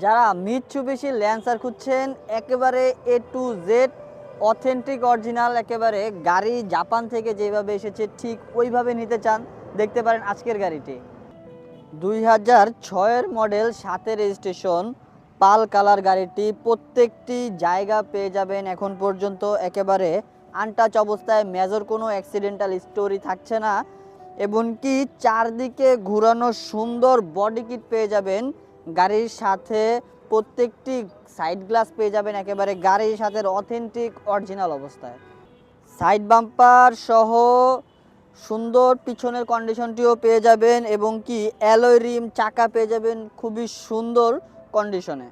যারা Mitsubishi Lancer খুঁজছেন, একেবারে A to Z authentic original একেবারে গাড়ি জাপান থেকে যেভাবে এসেছে, ঠিক ওইভাবে নিতে চান, দেখতে পারেন আজকের গাড়িটি। দুই হাজার ছয়ের মডেল সাথে রেজিস্ট্রেশন পাল কালার গাড়িটি প্রত্যেকটি জায়গা পেয়ে যাবেন এখন পর্যন্ত, একেবারে আনটাচ অবস্থায় মেজর কোনো অ্যাক্সিডেন্টাল স্টোরি থাকছে না, এমনকি চারদিকে ঘুরানো সুন্দর বডি কিট পেয়ে যাবেন গাড়ির সাথে প্রত্যেকটি সাইড গ্লাস পেয়ে যাবেন একেবারে গাড়ির সাথে অথেন্টিক অরিজিনাল অবস্থায়। সাইড বাম্পার সহ সুন্দর পিছনের কন্ডিশনটিও পেয়ে যাবেন এবং কি অ্যালয় রিম চাকা পেয়ে যাবেন খুবই সুন্দর কন্ডিশনে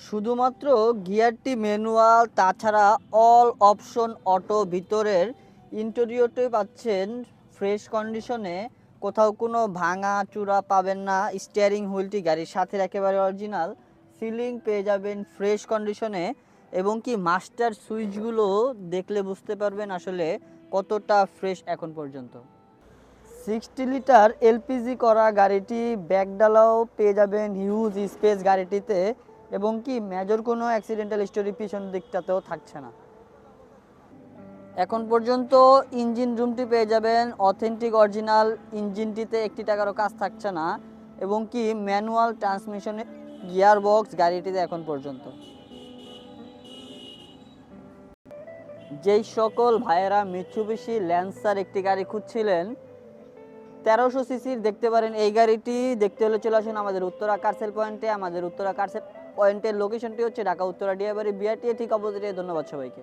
শুধুমাত্র গিয়ারটি ম্যানুয়াল তাছাড়া অল অপশন অটো ভিতরের ইন্টেরিয়রটি পাচ্ছেন ফ্রেশ কন্ডিশনে কোথাও কোনো ভাঙা চূড়া পাবেন না। স্টিয়ারিং হুইলটি গাড়ির সাথে একেবারে অরিজিনাল সিলিং পেয়ে যাবেন ফ্রেশ কন্ডিশনে এবং কি মাস্টার সুইচগুলো দেখলে বুঝতে পারবেন আসলে কতটা ফ্রেশ এখন পর্যন্ত। সিক্সটি লিটার এলপিজি করা গাড়িটি ব্যাকডালাও পেয়ে যাবেন হিউজ স্পেস গাড়িটিতে। এবং কি মেজর কোনো অ্যাক্সিডেন্টাল স্টোরি পিছন দিকটাতেও থাকছে না। এখন পর্যন্ত ইঞ্জিন রুমটি পেয়ে যাবেন অথেন্টিক অরিজিনাল ইঞ্জিনটিতে একটি টাকারও কাজ থাকছে না এবং কি ম্যানুয়াল ট্রান্সমিশনে গিয়ার বক্স গাড়িটিতে এখন পর্যন্ত। যেই সকল ভাইয়েরা মিৎসুবিশি ল্যান্সার একটি গাড়ি খুঁজছিলেন, তেরোশো সিসির দেখতে পারেন এই গাড়িটি। দেখতে হলে চলে আসুন আমাদের উত্তরা কারসেল পয়েন্টে। আমাদের উত্তরা কারসেল পয়েন্টের লোকেশনটি হচ্ছে ঢাকা উত্তরা ডিয়াবাড়ি বিআরটিএ ঠিক অপোজিটে ধন্যবাদ সবাইকে।